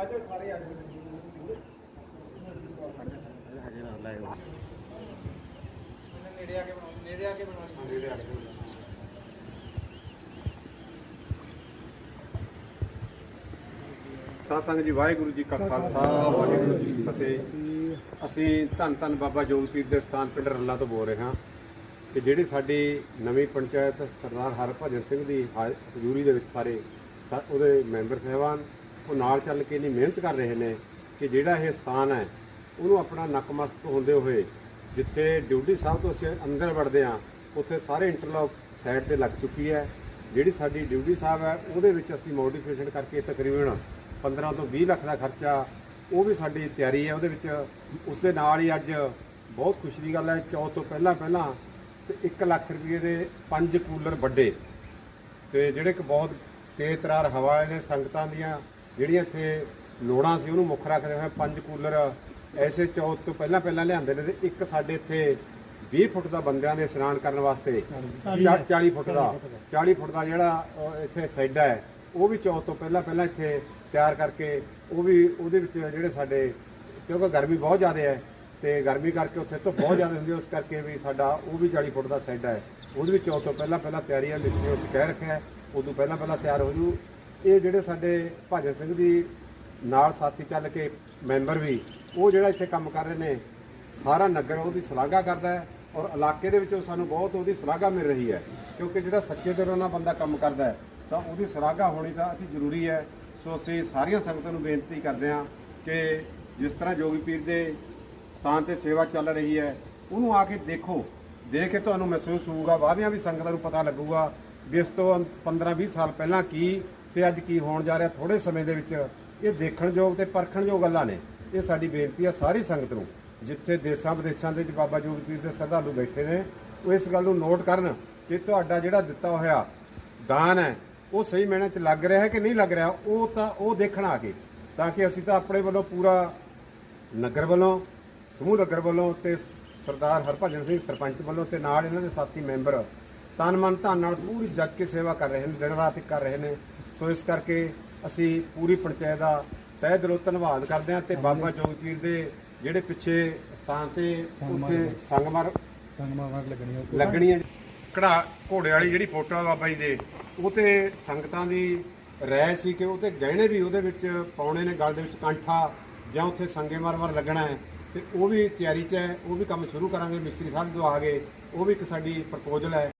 ਬਾਜੋ ਆ ਜਾਓ ਹਜੇ ਨੇੜੇ ਆ ਕੇ ਬਣਾਓ ਨੇੜੇ ਆ ਕੇ ਬਣਾਓ ਜੀ, ਵਾਹਿਗੁਰੂ ਜੀ ਕਾ ਖਾਲਸਾ, ਵਾਹਿਗੁਰੂ ਜੀ ਕੀ ਫਤਿਹ। ਅਸੀਂ ਧੰਨ ਧੰਨ ਬਾਬਾ ਜੋਗਪੀਰ ਦੇ ਸਥਾਨ ਪਿੰਡ ਰੱਲਾ ਤੋਂ ਬੋਲ ਰਹੇ ਹਾਂ ਕਿ ਜਿਹੜੀ ਸਾਡੀ ਨਵੀਂ ਪੰਚਾਇਤ ਸਰਦਾਰ ਹਰਭਜਨ ਸਿੰਘ ਦੀ ਹਾ- ਹਜ਼ੂਰੀ ਦੇ ਵਿੱਚ ਸਾਰੇ ਉਹਦੇ ਮੈਂਬਰ ਸਹਿਬਾਨ ਉਹ ਨਾਲ ਚੱਲ ਕੇ ਇੰਨੀ ਮਿਹਨਤ ਕਰ ਰਹੇ ਨੇ ਕਿ ਜਿਹੜਾ ਇਹ ਸਥਾਨ ਹੈ, ਉਹਨੂੰ ਆਪਣਾ ਨਕਮਸਤ ਹੁੰਦੇ ਹੋਏ ਜਿੱਥੇ ਡਿਊਟੀ ਸਾਹਿਬ ਤੋਂ ਅਸੀਂ ਅੰਦਰ ਵੜਦੇ ਹਾਂ, ਉੱਥੇ ਸਾਰੇ ਇੰਟਰਲੌਕ ਸਾਈਡ ਤੇ ਲੱਗ ਚੁੱਕੀ ਹੈ। ਜਿਹੜੀ ਸਾਡੀ ਡਿਊਟੀ ਸਾਹਿਬ ਹੈ, ਉਹਦੇ ਵਿੱਚ ਅਸੀਂ ਮੋਡੀਫਿਕੇਸ਼ਨ ਕਰਕੇ ਤਕਰੀਬਨ 15 ਤੋਂ 20 ਲੱਖ ਦਾ ਖਰਚਾ, ਉਹ ਵੀ ਸਾਡੀ ਤਿਆਰੀ ਹੈ। ਉਹਦੇ ਵਿੱਚ ਉਸ ਦੇ ਨਾਲ ਹੀ ਅੱਜ ਬਹੁਤ ਖੁਸ਼ੀ ਦੀ ਗੱਲ ਹੈ, ਚੌਥ ਤੋਂ ਪਹਿਲਾਂ ਪਹਿਲਾਂ ਤੇ 1 ਲੱਖ ਰੁਪਏ ਦੇ ਪੰਜ ਕੂਲਰ ਵੱਡੇ ਤੇ ਜਿਹੜੇ ਕਿ ਬਹੁਤ ਤੇਜ਼ ਤਰਾਰ ਹਵਾ ਵਾਲੇ ਨੇ ਸੰਗਤਾਂ ਦੀਆਂ ਜਿਹੜੀਆਂ ਇੱਥੇ ਲੋੜਾਂ ਸੀ ਉਹਨੂੰ ਮੁੱਖ ਰੱਖਦੇ ਹੋਏ ਪੰਜ ਕੂਲਰ ਐਸੇ ਚੌਥ ਤੋਂ ਪਹਿਲਾਂ ਪਹਿਲਾਂ ਲਿਆਂਦੇ ਨੇ ਤੇ ਇੱਕ ਸਾਡੇ ਇੱਥੇ 20 ਫੁੱਟ ਦਾ ਬੰਦਿਆਂ ਦੇ ਇਸ਼ਨਾਨ ਕਰਨ ਵਾਸਤੇ 40 ਫੁੱਟ ਦਾ 40 ਫੁੱਟ ਦਾ। ਜਿਹੜਾ ਇੱਥੇ ਸੈੱਡ ਹੈ ਉਹ ਵੀ ਚੌਥ ਤੋਂ ਪਹਿਲਾਂ ਪਹਿਲਾਂ ਇੱਥੇ ਤਿਆਰ ਕਰਕੇ ਉਹ ਵੀ ਉਹਦੇ ਵਿੱਚ ਜਿਹੜੇ ਸਾਡੇ ਕਿਉਂਕਿ ਗਰਮੀ ਬਹੁਤ ਜ਼ਿਆਦਾ ਹੈ ਤੇ ਗਰਮੀ ਕਰਕੇ ਉੱਥੇ ਤੋਂ ਬਹੁਤ ਜ਼ਿਆਦਾ ਹੁੰਦੀ ਹੈ, ਉਸ ਕਰਕੇ ਵੀ ਸਾਡਾ ਉਹ ਵੀ 40 ਫੁੱਟ ਦਾ ਸੈੱਡ ਹੈ। ਉਹਦੇ ਵਿੱਚ ਚੌਥ ਤੋਂ ਪਹਿਲਾਂ ਪਹਿਲਾਂ ਤਿਆਰੀ ਹੈ ਮਿਸਤਰੀ ਉਸ ਕਹਿ ਰੱਖਿਆ ਉਦੋਂ ਪਹਿਲਾਂ ਪਹਿਲਾਂ ਤਿਆਰ ਹੋ ਜੂ। ਇਹ ਜਿਹੜੇ ਸਾਡੇ ਭਜਨ ਸਿੰਘ ਦੀ ਨਾਲ ਸਾਥੀ ਚੱਲ ਕੇ ਮੈਂਬਰ ਵੀ, ਉਹ ਜਿਹੜਾ ਇੱਥੇ ਕੰਮ ਕਰ ਰਹੇ ਨੇ, ਸਾਰਾ ਨਗਰ ਉਹਦੀ ਸ਼ਲਾਘਾ ਕਰਦਾ ਹੈ ਔਰ ਇਲਾਕੇ ਦੇ ਵਿੱਚੋਂ ਸਾਨੂੰ ਬਹੁਤ ਉਹਦੀ ਸ਼ਲਾਘਾ ਮਿਲ ਰਹੀ ਹੈ। ਕਿਉਂਕਿ ਜਿਹੜਾ ਸੱਚੇ ਦਿਲੋਂ ਨਾਲ ਬੰਦਾ ਕੰਮ ਕਰਦਾ ਹੈ, ਤਾਂ ਉਹਦੀ ਸ਼ਲਾਘਾ ਹੋਣੀ ਤਾਂ ਅਤੀ ਜ਼ਰੂਰੀ ਹੈ। ਸੋ ਅਸੀਂ ਸਾਰੀਆਂ ਸੰਗਤਾਂ ਨੂੰ ਬੇਨਤੀ ਕਰਦੇ ਹਾਂ ਕਿ ਜਿਸ ਤਰ੍ਹਾਂ ਜੋਗੀ ਪੀਰ ਦੇ ਸਥਾਨ ਤੇ ਸੇਵਾ ਚੱਲ ਰਹੀ ਹੈ, ਉਹਨੂੰ ਆ ਕੇ ਦੇਖੋ। ਦੇਖ ਕੇ ਤੁਹਾਨੂੰ ਮਹਿਸੂਸ ਹੋਊਗਾ ਬਾਹਰੀਆਂ ਵੀ ਸੰਗਤਾਂ ਨੂੰ ਪਤਾ ਲੱਗੂਗਾ ਵੀ ਇਸ ਤੋਂ 15-20 ਸਾਲ ਪਹਿਲਾਂ ਕੀ ਤੇ ਅੱਜ ਕੀ ਹੋਣ ਜਾ ਰਿਹਾ ਥੋੜੇ ਸਮੇਂ ਦੇ ਵਿੱਚ, ਇਹ ਦੇਖਣਯੋਗ ਤੇ ਪਰਖਣਯੋਗ ਗੱਲਾਂ ਨੇ। ਇਹ ਸਾਡੀ ਬੇਨਤੀ ਆ ਸਾਰੀ ਸੰਗਤ ਨੂੰ, ਜਿੱਥੇ ਦੇਸਾਂ ਵਿਦੇਸ਼ਾਂ ਦੇ ਵਿੱਚ ਬਾਬਾ ਜੋਗੀ ਦੇ ਸ਼ਰਧਾਲੂ ਬੈਠੇ ਨੇ, ਉਹ ਇਸ ਗੱਲ ਨੂੰ ਨੋਟ ਕਰਨ ਕਿ ਤੁਹਾਡਾ ਜਿਹੜਾ ਦਿੱਤਾ ਹੋਇਆ ਦਾਨ ਹੈ, ਉਹ ਸਹੀ ਮੈਨੇ ਚ ਲੱਗ ਰਿਹਾ ਹੈ ਕਿ ਨਹੀਂ ਲੱਗ ਰਿਹਾ, ਉਹ ਤਾਂ ਉਹ ਦੇਖਣ ਆ ਕੇ, ਤਾਂ ਕਿ ਅਸੀਂ ਤਾਂ ਆਪਣੇ ਵੱਲੋਂ ਪੂਰਾ ਨਗਰ ਵੱਲੋਂ, ਸਮੂਹ ਨਗਰ ਵੱਲੋਂ ਤੇ ਸਰਦਾਰ ਹਰਭਜਨ ਸਿੰਘ ਸਰਪੰਚ ਵੱਲੋਂ ਤੇ ਨਾਲ ਇਹਨਾਂ ਦੇ ਸਾਥੀ ਮੈਂਬਰ ਤਨ ਮਨ ਧਨ ਨਾਲ ਪੂਰੀ ਜੱਜ ਕੇ ਸੇਵਾ ਕਰ ਰਹੇ ਨੇ, ਦਿਨ ਰਾਤ ਕਰ ਰਹੇ ਨੇ। ਸੋ ਇਸ ਕਰਕੇ ਅਸੀਂ ਪੂਰੀ ਪੰਚਾਇਤ ਦਾ ਤਹਿ ਦਿਲੋਂ ਧੰਨਵਾਦ ਕਰਦੇ ਹਾਂ ਤੇ ਬਾਬਾ ਜੋਗਪੀਰ ਦੇ ਜਿਹੜੇ ਪਿੱਛੇ ਸਥਾਨ ਤੇ ਉੱਥੇ ਸੰਗਮਰ ਸੰਗਮਾਂ ਲੱਗਣੀਆਂ ਲੱਗਣੀ ਹੈ ਕਢਾ ਘੋੜੇ ਵਾਲੀ ਜਿਹੜੀ ਫੋਟੋ ਆ ਬਾਬਾ ਜੀ ਦੇ ਉਹ ਤੇ ਸੰਗਤਾਂ ਦੀ ਰਾਇ ਸੀ ਕਿ ਉਹ ਤੇ ਗਹਿਣੇ ਵੀ ਉਹਦੇ ਵਿੱਚ ਪਾਉਣੇ ਨੇ ਗਲ ਦੇ ਵਿੱਚ ਕੰਠਾ ਜਾਂ ਉੱਥੇ ਸੰਗੇ ਮਰਮਰ ਲੱਗਣਾ ਹੈ। ਤੇ ਉਹ ਵੀ ਤਿਆਰੀ 'ਚ ਹੈ ਉਹ ਵੀ ਕੰਮ ਸ਼ੁਰੂ ਕਰਾਂਗੇ ਮਿਸਤਰੀ ਸਾਹਿਬ ਜੋ ਆ ਗਏ ਉਹ ਵੀ ਇੱਕ ਸਾਡੀ ਪ੍ਰਪੋਜ਼ਲ ਹੈ।